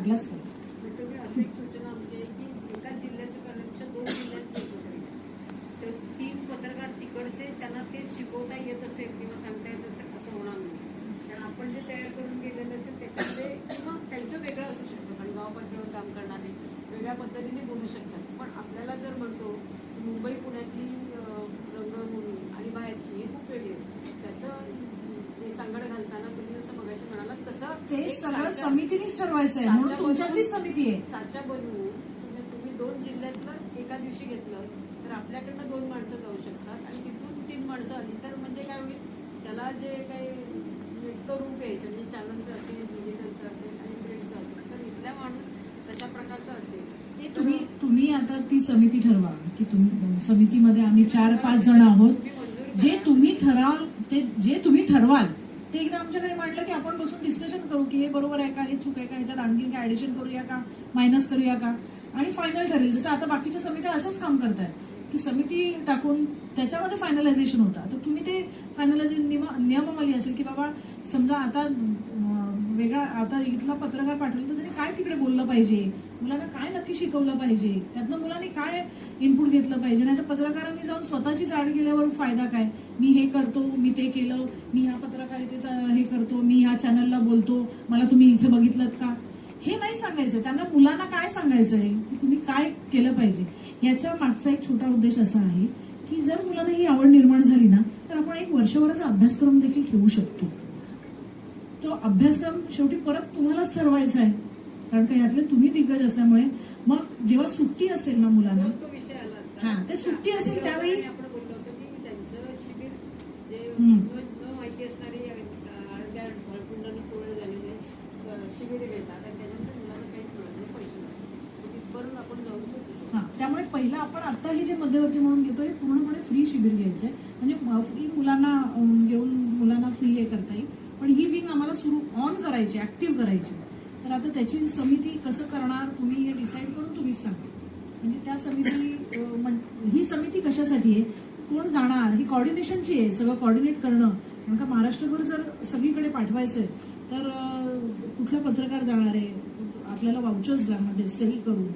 लागलाच पाहिजे असं एक सूचना आमची की एकाच जिल्ह्याचं करण्यापेक्षा दोन जिल्ह्यांचं एकत्र तर तीन पत्रकार तिकडचे त्यांना ते शिकवता येत असेल किंवा सांगता येत असेल असं होणार नाही. कारण आपण जे तयार करून गेलेलं असेल त्याच्यामध्ये किंवा त्यांचं वेगळं असू शकतं. कारण गाव पातळीवर काम करणारे वेगळ्या पद्धतीने बोलू शकतात. पण आपल्याला जर म्हणतो मुंबई पुण्यातली अं, रंगभूमी आणि बाहेरची ही खूप वेगळी आहे त्याचं सांगड घालताना तुम्ही जसं मगाशी म्हणाला तसं ते सगळं समितीनेच ठरवायचं आहे म्हणून तुमच्यातली समिती आहे. साचा बनवून तुम्ही दोन जिल्ह्यातलं एका दिवशी घेतलं तर आपल्याकडनं दोन माणसं जाऊ शकतात आणि तिथून तीन माणसं आली. तर म्हणजे काय होईल त्याला जे काही नित्य रूप यायचं म्हणजे चॅनलचं असेल डिजिटलचं असेल आणि प्रिंटचं असेल तर इथल्या माणूस तशा प्रकारचा असेल. ते तुम्ही तुम्ही आता ती समिती ठरवा की तुम्ही समितीमध्ये आम्ही चार पाच जण आहोत. जे. तुम्ही ठराल ते जे तुम्ही ठरवाल ते एकदा आमच्याकडे मांडलं की आपण बसून डिस्कशन करू की हे बरोबर आहे का हे चूक आहे का ह्याच्यात आणखी काय ऍडिशन करूया का मायनस करूया का? आणि फायनल ठरेल. जसं आता बाकीच्या समित्या असंच काम करतायत की समिती टाकून त्याच्यामध्ये फायनलायझेशन होतं. तर तुम्ही ते फायनलायझेशन नियमावली असेल की बाबा समजा आता वेगळा आता इथला पत्रकार पाठवलं तर त्यांनी काय तिकडे बोललं पाहिजे? मुलांना काय नक्की शिकवलं पाहिजे? त्यातनं मुलांनी काय इनपुट घेतलं पाहिजे? नाही तर पत्रकारांनी जाऊन स्वतःची जाड गेल्यावर फायदा काय? मी हे करतो मी ते केलं मी ह्या पत्रकारितेत हे करतो मी ह्या चॅनलला बोलतो मला तुम्ही इथे बघितलं का? हे नाही सांगायचं त्यांना मुलांना काय सांगायचं आहे की तुम्ही काय केलं पाहिजे? याच्या मागचा एक छोटा उद्देश असा आहे की जर मुलांना ही आवड निर्माण झाली ना तर आपण एक वर्षभराचा अभ्यासक्रम देखील ठेवू शकतो. तो अभ्यासक्रम शेवटी परत तुम्हालाच ठरवायचा आहे कारण का ह्यातले तुम्ही दिग्गज असल्यामुळे मग जेव्हा सुट्टी असेल ना मुलांना तोच तो विषय आला असता. हा, ते सुट्टी असेल त्यावेळी- आपण बोललो होतो की त्यांचं शिबिर जे हम्म. न न माहिती असणारी अर्ध्या फळकुंडाने पोळे झालेले अ, शिबिर घेतात आणि त्याच्यानंतर मुलांना काहीच मिळत नाही पैसे मिळतात तर तिथपर्यंत आपण जाऊन पोहोचू शकतो. हा त्यामुळे पहिलं आपण आता हे जे मध्यवर्ती म्हणून घेतोय पूर्णपणे फ्री शिबिर घ्यायचंय म्हणजे फ्री मुलांना घेऊन मुलांना फ्री हे करता येईल पण ही विंग आम्हाला सुरू ऑन करायची ऍक्टिव्ह करायची. तर आता त्याची समिती कसं करणार तुम्ही हे डिसाईड करून तुम्हीच सांगा. म्हणजे त्या समिती म्हण- ही समिती कशासाठी आहे? कोण जाणार? ही कॉर्डिनेशनची आहे सगळं कॉर्डिनेट करणं. कारण का महाराष्ट्रभर जर सगळीकडे पाठवायचं तर कुठला पत्रकार जाणार आहे? आपल्याला वाउचर्स लागणार सही करून.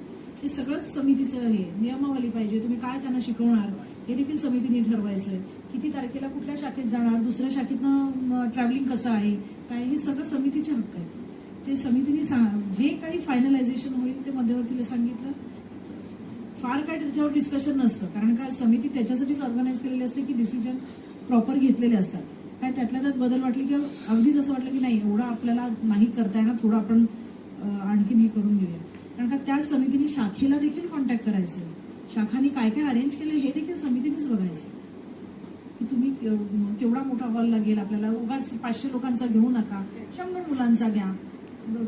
हे सगळंच समितीचं हे नियमावली पाहिजे. तुम्ही काय त्यांना शिकवणार? हे देखील समितीने ठरवायचं आहे किती तारखेला कुठल्या शाखेत जाणार दुसऱ्या शाखेतनं ट्रॅव्हलिंग कसं आहे काय हे सगळं समितीचे हक्क आहेत. ते समितीने सांग जे काही फायनलायझेशन होईल ते मध्यवर्तीला सांगितलं. फार काय त्याच्यावर डिस्कशन नसतं कारण का समिती त्याच्यासाठीच ऑर्गनाईज केलेली असते की डिसिजन प्रॉपर घेतलेले असतात. काय त्यातल्या त्यात बदल वाटले की अगदीच असं वाटलं की नाही एवढं आपल्याला नाही करता येणार थोडं आपण आणखीन हे करून घेऊया. कारण का त्या समितीने शाखेला देखील कॉन्टॅक्ट करायचं शाखांनी काय काय अरेंज केलं हे देखील समितीनेच बघायचं की तुम्ही केवढा मोठा हॉल लागेल आपल्याला उगाच पाचशे लोकांचा घेऊ नका शंभर मुलांचा घ्या.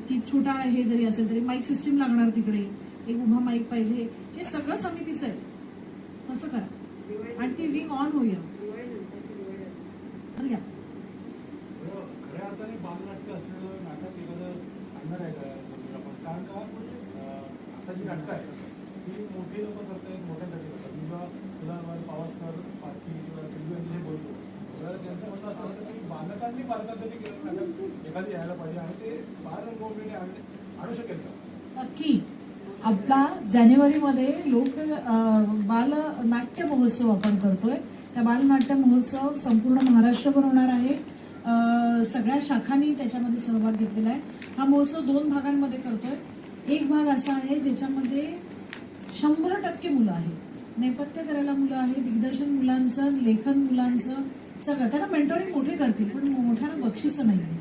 की छोटा हे जरी असेल तरी माईक सिस्टीम लागणार तिकडे एक उभा माईक पाहिजे हे सगळं समितीचं आहे. तसं करा. आणि ती विंग ऑन होऊया. घ्या. हो, नाटक एखादं आणणार आहे का? म्हणजे कारण का? आता जी नाटकं आहेत ही मोठी लोक करतायत मोठ्यासाठी करतात किंवा तुला पावसकर पारखी किंवा टीव्हीवर जे बोलतो. तर त्यांचं म्हणणं असं असतं की बालकांनी बालकांसाठी केलं नाटक एखादी यायला पाहिजे आणि ते बाल आण- आणू शकेल सर नक्की. आपला जानेवारीमध्ये लोक बाल नाट्य महोत्सव आपण करतोय. त्या बालनाट्य महोत्सव संपूर्ण महाराष्ट्रभर होणार आहे. सगळ्या शाखांनी त्याच्यामध्ये सहभाग घेतलेला आहे. हा महोत्सव दोन भागांमध्ये करतोय. एक भाग असा आहे ज्याच्यामध्ये शंभर टक्के मुलं आहेत. नेपथ्य करायला मुलं आहेत दिग्दर्शन मुलांचं लेखन मुलांचं सगळं. त्यांना मेंटोरिंग मोठे करतील पण मोठ्यानं बक्षिसं नाही आहे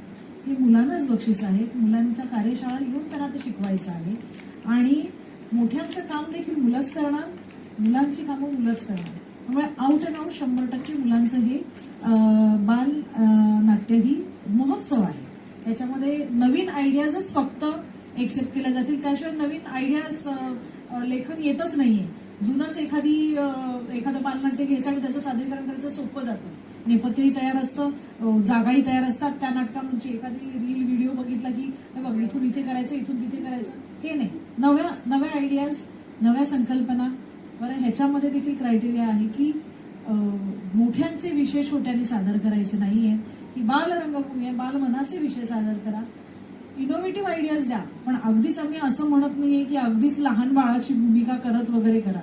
हे मुलांनाच बक्षीस आहेत. मुलांच्या कार्यशाळा घेऊन त्यांना ते शिकवायचं आहे. आणि मोठ्यांचं काम देखील मुलंच करणार मुलांची कामं मुलंच करणार. त्यामुळे आउट अँड आउट शंभर टक्के मुलांचं हे बाल नाट्य ही महोत्सव आहे. त्याच्यामध्ये नवीन आयडियाजच फक्त एक्सेप्ट केल्या जातील. त्याशिवाय नवीन आयडियाज लेखन येतच नाहीये. जुनच एखादी एखादं बालनाट्य घ्यायचं आणि त्याचं सादरीकरण करायचं सोपं जातं. नेपथ्यही तयार असतं जागाही तयार असतात. त्या नाटकांची एखादी रील व्हिडिओ बघितला की बघ इथून इथे करायचं इथून तिथे करायचं. हे नाही. नव्या नव्या आयडियाज नव्या संकल्पना बरं ह्याच्यामध्ये देखील क्रायटेरिया आहे की मोठ्यांचे विषय छोट्याने सादर करायचे नाहीये. की बाल रंगभूमी आहे बालमनाचे विषय सादर करा. इनोव्हेटिव्ह आयडियाज द्या. पण अगदीच आम्ही असं म्हणत नाहीये की अगदीच लहान बाळाची भूमिका करत वगैरे करा.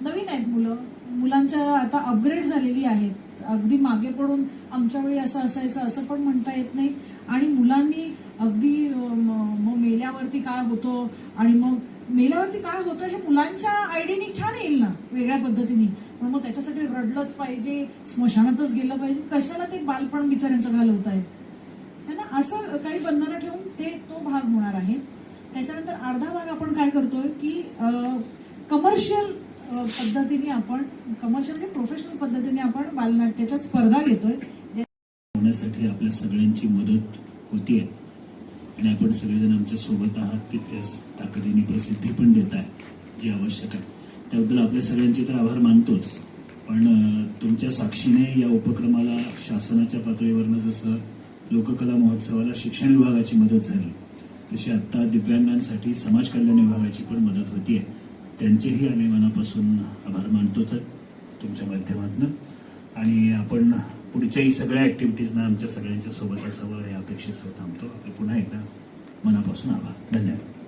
नवीन आहेत मुलं. मुलांच्या आता अपग्रेड झालेली आहेत. अगदी मागे पडून आमच्या वेळी असं असायचं असं पण म्हणता येत नाही. आणि मुलांनी अगदी मग मेल्यावरती काय होतो आणि मग मेल्यावरती काय होतं हे मुलांच्या आयडियानी छान येईल ना वेगळ्या पद्धतीने. पण मग त्याच्यासाठी रडलंच पाहिजे स्मशानातच गेलं पाहिजे. कशाला ते बालपण बिचाऱ्यांचं घालवत आहे है ना? असं काही बंधनं ठेवून ते तो भाग होणार आहे. त्याच्यानंतर अर्धा भाग आपण काय करतोय की कमर्शियल पद्धतीने आपण कमर्शियल म्हणजे प्रोफेशनल पद्धतीने आपण बालनाट्याच्या स्पर्धा घेतोय. होण्यासाठी आपल्या सगळ्यांची मदत होतीये. आणि आपण सगळेजण आमच्यासोबत आहात तितक्याच ताकदीने प्रसिद्धी पण देत आहे जे आवश्यक आहे. त्याबद्दल आपल्या सगळ्यांचे तर आभार मानतोच. पण तुमच्या साक्षीने या उपक्रमाला शासनाच्या पातळीवरनं जसं लोककला महोत्सवाला शिक्षण विभागाची मदत झाली. तशी आत्ता दिव्यांगांसाठी समाज कल्याण विभागाची पण मदत होतीये. त्यांचेही आम्ही मनापासून आभार मानतोच तुमच्या माध्यमातून. आणि आपण पुढच्याही सगळ्या ॲक्टिव्हिटीजना आमच्या सगळ्यांच्या सोबत असावं या अपेक्षेसह थांबतो. आपले पुन्हा एकदा मनापासून आभार. धन्यवाद.